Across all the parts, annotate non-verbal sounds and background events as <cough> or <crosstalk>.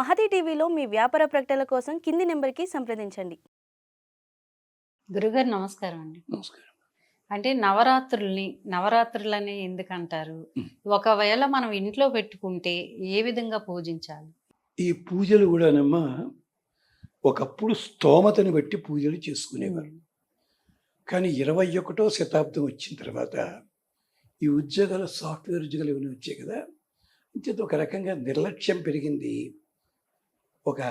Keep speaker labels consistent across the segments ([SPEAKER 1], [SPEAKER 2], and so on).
[SPEAKER 1] మహతి టీవీలో మీ వ్యాపార ప్రకటనల కోసం కింది నెంబర్కి సంప్రదించండి.
[SPEAKER 2] గురుగారు నమస్కారం అండి.
[SPEAKER 3] నమస్కారం.
[SPEAKER 2] అంటే నవరాత్రుల్ని నవరాత్రులని ఎందుకు అంటారు
[SPEAKER 3] మ్.
[SPEAKER 2] ఒకవేళ మనం ఇంట్లో పెట్టుకుంటే ఏ విధంగా పూజించాలి?
[SPEAKER 3] ఈ పూజలు కూడానమ్మా ఒకప్పుడు స్తోమతని బట్టి పూజలు చేసుకునేవారు. కానీ ఇరవై ఒకటో శతాబ్దం వచ్చిన తర్వాత ఈ ఉద్యోగాలు సాఫ్ట్వేర్ ఉద్యోగాలు ఇవన్నీ వచ్చాయి కదా. అంచేత ఒక రకంగా నిర్లక్ష్యం పెరిగింది. ఒక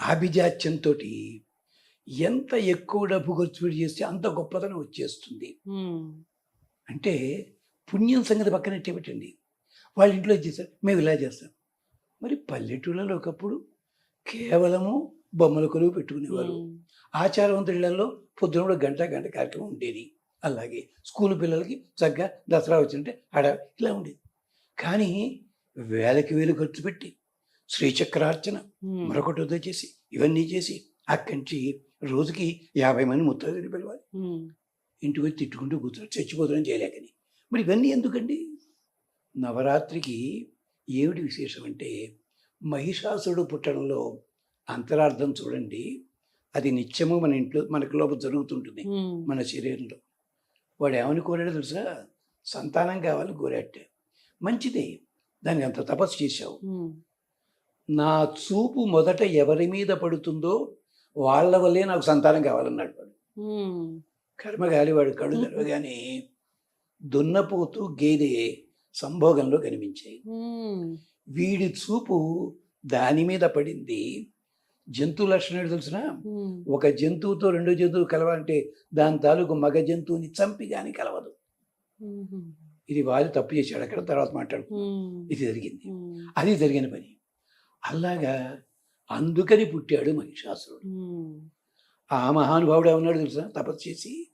[SPEAKER 3] ఆభిజాత్యంతో ఎంత ఎక్కువ డబ్బు ఖర్చు పెట్టి చేస్తే అంత గొప్పతనం వచ్చేస్తుంది. అంటే పుణ్యం సంగతి పక్కనట్టే పెట్టండి. వాళ్ళ ఇంట్లో చేశారు? మేము ఇలా చేస్తాం. మరి పల్లెటూళ్ళలో ఒకప్పుడు కేవలము బొమ్మల కొలువు పెట్టుకునేవారు. ఆచారవంతులలో పొద్దున కూడా గంట గంట కార్యక్రమం ఉండేది. అలాగే స్కూల్ పిల్లలకి చక్కగా దసరా వచ్చింటే ఆడ ఇలా ఉండేది. కానీ వేలకి వేలు ఖర్చు పెట్టి శ్రీచక్రార్చన. మరొకటి వద్ద చేసి ఇవన్నీ చేసి అక్కడి నుంచి రోజుకి యాభై మంది ముత్తైదుని పిలవాలి. ఇంటికి వచ్చి తిట్టుకుంటూ కూర్చోరు చచ్చిపోతారని చేయలేకని. మరి ఇవన్నీ ఎందుకండి? నవరాత్రికి ఏమిటి విశేషం అంటే మహిషాసుడు పుట్టడంలో అంతరార్థం చూడండి. అది నిత్యము మన ఇంట్లో మనకి లోపల జరుగుతుంటుంది. మన శరీరంలో. వాడు ఏమని కోరాడో తెలుసా? సంతానం కావాలి కోరాటే మంచిదే. దానికి అంత తపస్సు చేశావు. నా చూపు మొదట ఎవరి మీద పడుతుందో వాళ్ళ వల్లే నాకు సంతానం కావాలన్నాడు వాడు
[SPEAKER 2] మ్.
[SPEAKER 3] కర్మగాలి వాడు కళ్ళు తెరవగానే దున్నపోతూ గేదె సంభోగంలో కనిపించాయి. వీడి చూపు దాని మీద పడింది జంతు లక్షణాలు తెలిసిన. ఒక జంతువుతో రెండో జంతువు కలవాలంటే దాని తాలూకు మగ జంతువుని చంపి కానీ కలవదు. ఇది వాళ్ళు తప్పు చేశాడు అక్కడ తర్వాత మాట్లాడు. ఇది జరిగింది. అది జరిగిన పని అలాగా అందుకని పుట్టాడు మహిషాసురుడు. ఆ మహానుభావుడు ఏమన్నాడు తెలుసా? తపస్సు చేసి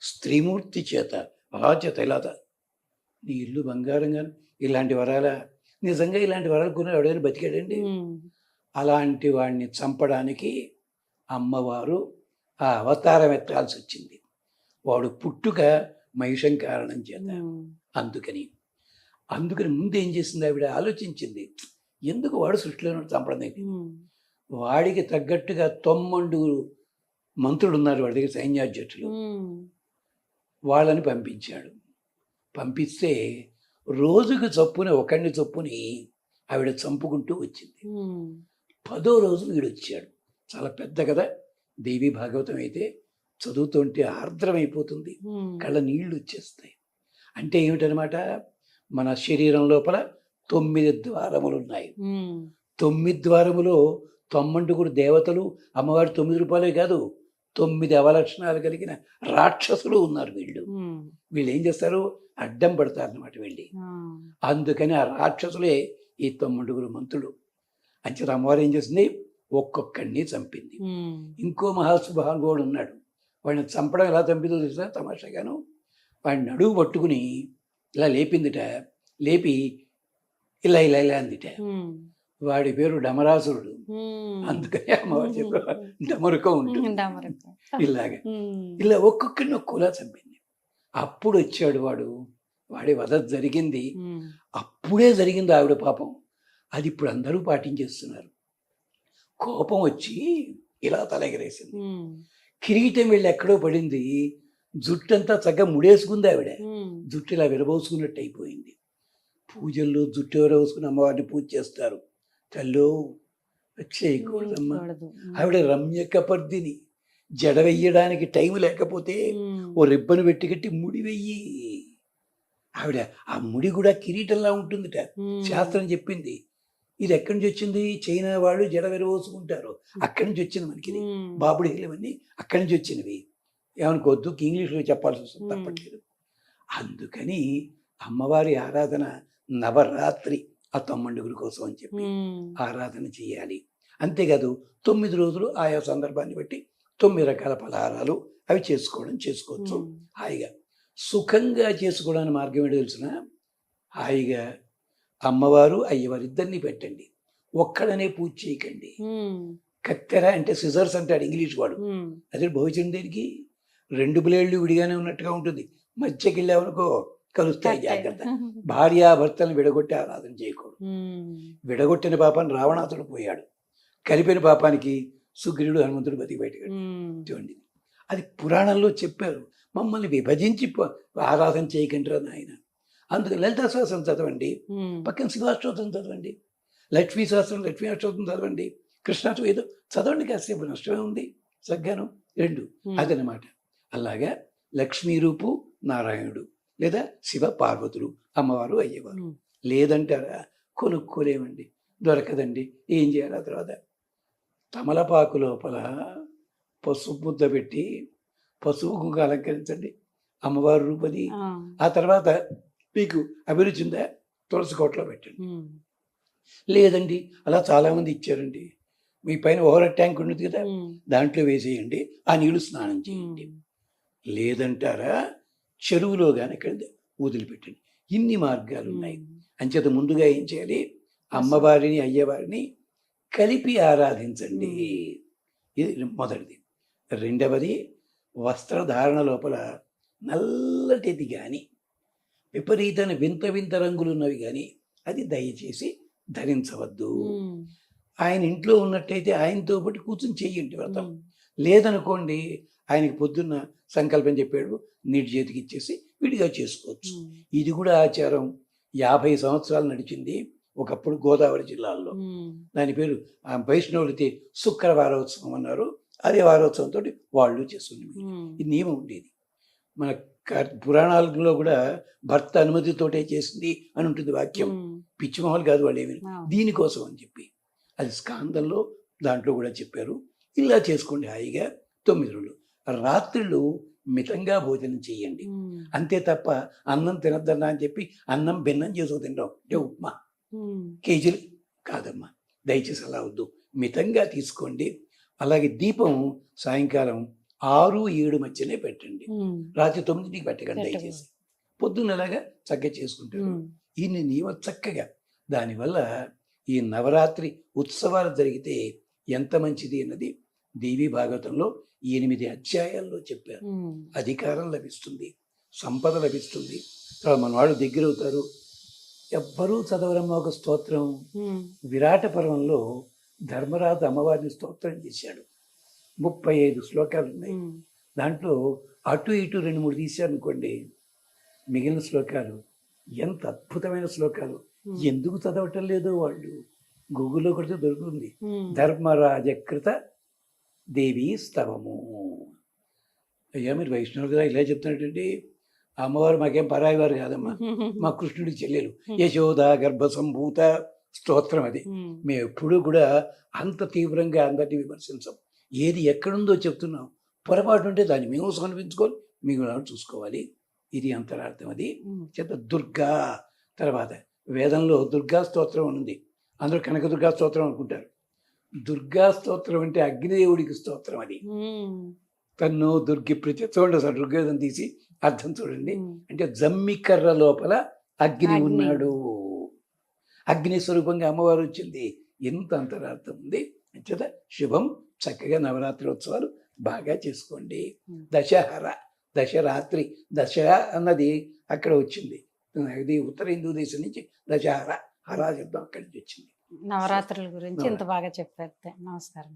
[SPEAKER 3] స్త్రీమూర్తి చేత ఆ చేత ఇలా తా- నీ ఇల్లు బంగారంగా ఇలాంటి వరాల? నిజంగా ఇలాంటి వరాలు కొన్ని ఎవడైనా బతికాడండి. అలాంటి వాడిని చంపడానికి అమ్మవారు ఆ అవతారం ఎత్తాల్సి వచ్చింది. వాడు పుట్టుక మహిషం కారణం చేత. అందుకని అందుకని ముందు ఏం చేసింది ఆవిడ? ఆలోచించింది. ఎందుకు వాడు సృష్టిలో చంపడం. వాడికి తగ్గట్టుగా తొమ్మండుగురు మంత్రులు ఉన్నారు వాడి దగ్గర సైన్యాధ్యక్షులు. వాళ్ళని పంపించాడు. పంపిస్తే రోజుకు చొప్పున ఒకడిని చొప్పుని ఆవిడ చంపుకుంటూ వచ్చింది. పదో రోజు వీడు వచ్చాడు చాలా పెద్ద కదా దేవి భాగవతం అయితే చదువుతుంటే ఆర్ద్రమైపోతుంది. కళ్ళ నీళ్ళు వచ్చేస్తాయి. అంటే ఏమిటనమాట? మన శరీరం లోపల తొమ్మిది ద్వారములు ఉన్నాయి. తొమ్మిది ద్వారములో తొమ్మండుగురు దేవతలు అమ్మవారి తొమ్మిది రూపాయలే కాదు తొమ్మిది అవలక్షణాలు కలిగిన రాక్షసులు ఉన్నారు వీళ్ళు. వీళ్ళు ఏం చేస్తారు? అడ్డం పడతారు అనమాట వెళ్ళి. అందుకని ఆ రాక్షసులే ఈ తొమ్మిడుగురు మంత్రులు అంచేత అమ్మవారు ఏం చేసింది? ఒక్కొక్కడిని చంపింది. ఇంకో మహాసుభానుభవుడు ఉన్నాడు. వాడిని చంపడం ఎలా చంపిందో తెలుసా? తమాషాగాను. వాడిని నడువు పట్టుకుని ఇలా లేపిందిట. లేపి ఇలా ఇలా ఇలా అందిట. వాడి పేరు డమరాసురుడు. అందుకని అమ్మవారి చేతిలో డమరుకం ఉంటుంది. ఇలాగా. ఇలా ఒక్కొక్కడిని ఒక్కోలా చంపింది. అప్పుడు వచ్చాడు వాడు వాడి వధ జరిగింది. అప్పుడే జరిగింది ఆవిడ పాపం. అది ఇప్పుడు అందరూ పాటించేస్తున్నారు. కోపం వచ్చి ఇలా తలెగరేసింది. కిరీటం వెళ్ళి ఎక్కడో పడింది. జుట్టంతా చక్కగా ముడేసుకుంది ఆవిడ. జుట్టు ఇలా విరబోసుకున్నట్టు అయిపోయింది. పూజల్లో జుట్టు విరబోసుకుని అమ్మవారిని పూజ చేస్తారు. తల్లో చేయకూడదమ్మా. ఆవిడ రమ్య కపర్దిని జడ వెయ్యడానికి టైం లేకపోతే. ఓ రిబ్బను పెట్టి కట్టి ముడి వెయ్యి. ఆవిడ ఆ ముడి కూడా కిరీటంలా ఉంటుందిట. శాస్త్రం చెప్పింది. ఇది ఎక్కడి నుంచి వచ్చింది? చైనా వాళ్ళు జడ విరబోసుకుంటారు. అక్కడి నుంచి వచ్చింది మనకి. బాబుడి ఇవన్నీ అక్కడి నుంచి వచ్చినవి. ఏమనుకోవద్దు ఇంగ్లీష్లో చెప్పాల్సి వస్తుంది. తప్పట్లేదు. అందుకని అమ్మవారి ఆరాధన నవరాత్రి ఆ తొమ్మండుగుల కోసం అని చెప్పి. ఆరాధన చేయాలి. అంతేకాదు తొమ్మిది రోజులు ఆయా సందర్భాన్ని బట్టి తొమ్మిది రకాల పలహారాలు అవి చేసుకోవడం చేసుకోవచ్చు. హాయిగా. సుఖంగా చేసుకోవడానికి మార్గం ఏంటో తెలిసిన? హాయిగా అమ్మవారు అయ్యవారు ఇద్దరిని పెట్టండి. ఒక్కడనే పూజ చేయకండి. కత్తెర అంటే సిజర్స్ అంటాడు ఇంగ్లీష్ వాడు. అదే భోజనం దేనికి? రెండు బ్లేడ్లు విడిగానే ఉన్నట్టుగా ఉంటుంది. మధ్యకి వెళ్ళామనుకో కలుస్తాయి జాగ్రత్త. <laughs> భార్యాభర్తలు విడగొట్టి ఆరాధన చేయకూడదు. విడగొట్టిన పాపాన్ని రావణాసుడు పోయాడు. కలిపిన పాపానికి సుగ్రీవుడు హనుమంతుడు బతికి బయటకు
[SPEAKER 2] ఉమ్.
[SPEAKER 3] చూడండి అది పురాణంలో చెప్పారు. మమ్మల్ని విభజించి ఆరాధన చేయకండి నాయన. అందుకు లలితా సహస్రం చదవండి. పక్కన శివాష్టోత్రం చదవండి. లక్ష్మీ సహస్రం లక్ష్మీ అష్టోత్రం చదవండి. కృష్ణాష్టం ఏదో చదవండి కాసేపు నష్టమే ఉంది. సగ్గాను. రెండు. అదనమాట అలాగా లక్ష్మీ రూపు నారాయణుడు. లేదా శివ పార్వతులు అమ్మవారు అయ్యేవారు. లేదంటారా? కొనుక్కోలేమండి. దొరకదండి. ఏం చేయాలి ఆ తర్వాత? తమలపాకు లోపల పసుపు ముద్ద పెట్టి పసుపు కుంకుమ అలంకరించండి. అమ్మవారి రూపది.
[SPEAKER 2] ఆ.
[SPEAKER 3] తర్వాత మీకు అభిరుచి ఉందా? తులసి కోటలో పెట్టండి. లేదండి. అలా చాలామంది ఇచ్చారండి. మీ పైన ఓవర్ ట్యాంక్ ఉన్నది కదా. దాంట్లో వేసేయండి. ఆ నీళ్ళు స్నానం చేయండి. లేదంటారా? చెరువులో కానీ ఇక్కడ వదిలిపెట్టండి ఇన్ని మార్గాలు ఉన్నాయి. అంచేత ముందుగా ఏం చేయాలి? అమ్మవారిని అయ్యవారిని కలిపి ఆరాధించండి. ఇది మొదటిది. రెండవది వస్త్రధారణ లోపల నల్లటిది కానీ విపరీతమైన వింత వింత రంగులు ఉన్నవి కానీ అది దయచేసి ధరించవద్దు. ఆయన ఇంట్లో ఉన్నట్టయితే ఆయనతో పాటు కూర్చొని చెయ్యండి వ్రతం. లేదనుకోండి ఆయనకి పొద్దున్న సంకల్పం చెప్పాడు నీటి చేతికి ఇచ్చేసి విడిగా చేసుకోవచ్చు. ఇది కూడా ఆచారం. యాభై సంవత్సరాలు నడిచింది ఒకప్పుడు గోదావరి జిల్లాలో
[SPEAKER 2] ఉమ్.
[SPEAKER 3] దాని పేరు ఆ వైష్ణవులైతే శుక్ర వారోత్సవం అన్నారు. అదే వారోత్సవంతో వాళ్ళు
[SPEAKER 2] ఉమ్.
[SPEAKER 3] ఈ నియమం ఉండేది. మన పురాణాలలో కూడా భర్త అనుమతితోటే చేసింది అని ఉంటుంది వాక్యం.
[SPEAKER 2] ఉమ్.
[SPEAKER 3] పిచ్చి మొహలు కాదు వాళ్ళు ఏమి. దీనికోసం అని చెప్పి. అది స్కాందంలో దాంట్లో కూడా చెప్పారు. ఇలా చేసుకోండి హాయిగా. తొమ్మిది రోజులు. రాత్రులు మితంగా భోజనం చేయండి. అంతే తప్ప అన్నం తినద్దన్నా అని చెప్పి అన్నం భిన్నం చేసుకు తినడం అంటే ఉప్మా. కేజీలు కాదమ్మా దయచేసి అలా వద్దు మితంగా తీసుకోండి అలాగే దీపం సాయంకాలం ఆరు ఏడు మధ్యనే పెట్టండి. రాత్రి తొమ్మిదింటికి పెట్టకండి. దయచేసి పొద్దున్న అలాగా చక్కగా చేసుకుంటారు. ఈ నియమం చక్కగా దానివల్ల ఈ నవరాత్రి ఉత్సవాలు జరిగితే ఎంత మంచిది అన్నది దేవి భాగవతంలో ఎనిమిది అధ్యాయాల్లో చెప్పారు. అధికారం లభిస్తుంది సంపద లభిస్తుంది తర్వాత మన వాళ్ళు దగ్గర అవుతారు ఎవ్వరూ చదవరమ్మ ఒక స్తోత్రం. విరాట పర్వంలో ధర్మరాజు అమ్మవారిని స్తోత్రం చేశాడు ముప్పై ఐదు శ్లోకాలు ఉన్నాయి. దాంట్లో అటు ఇటు రెండు మూడు తీశారనుకోండి మిగిలిన శ్లోకాలు ఎంత అద్భుతమైన శ్లోకాలు. ఎందుకు చదవటం లేదో వాళ్ళు గూగుల్లో కొడితే దొరుకుతుంది. ధర్మరాజకృత దేవి స్తవము. అయ్యా మీరు వైష్ణవులు కదా ఇలా చెప్తున్నట్టండి అమ్మవారు మాకేం పరాయి వారు కాదమ్మా. <laughs> మా కృష్ణుడి చెల్లెలు. యశోద గర్భ సంభూత స్తోత్రం అది.
[SPEAKER 2] ఉమ్.
[SPEAKER 3] మేము ఎప్పుడూ కూడా అంత తీవ్రంగా అందరినీ విమర్శించాం. ఏది ఎక్కడుందో చెప్తున్నాం. పొరపాటు ఉంటే దాన్ని మేము సమర్పించుకోవాలి మీకు చూసుకోవాలి. ఇది అంతరార్థం అది.
[SPEAKER 2] ఉమ్.
[SPEAKER 3] చేత దుర్గా తర్వాత వేదంలో దుర్గా స్తోత్రం ఉంది. అందరూ కనక దుర్గా స్తోత్రం అనుకుంటారు. దుర్గా స్తోత్రం అంటే అగ్నిదేవుడికి స్తోత్రం అది. తన్ను దుర్గి ప్రతి. చూడండి సార్ ఋగ్వేదం తీసి అర్థం చూడండి. అంటే జమ్మికర్ర లోపల అగ్ని. ఉన్నాడు. అగ్ని స్వరూపంగా అమ్మవారు వచ్చింది. ఎంత అంతరార్థం ఉంది. అంచేత శుభం చక్కగా నవరాత్రి ఉత్సవాలు బాగా చేసుకోండి. దశహర దశరాత్రి దశ అన్నది అక్కడ వచ్చింది. ఇది ఉత్తర హిందూ దేశం నుంచి దశహర హర శబ్దం అక్కడి నుంచి వచ్చింది.
[SPEAKER 2] నవరాత్రుల గురించి ఇంత బాగా చెప్పారు. నమస్కారం.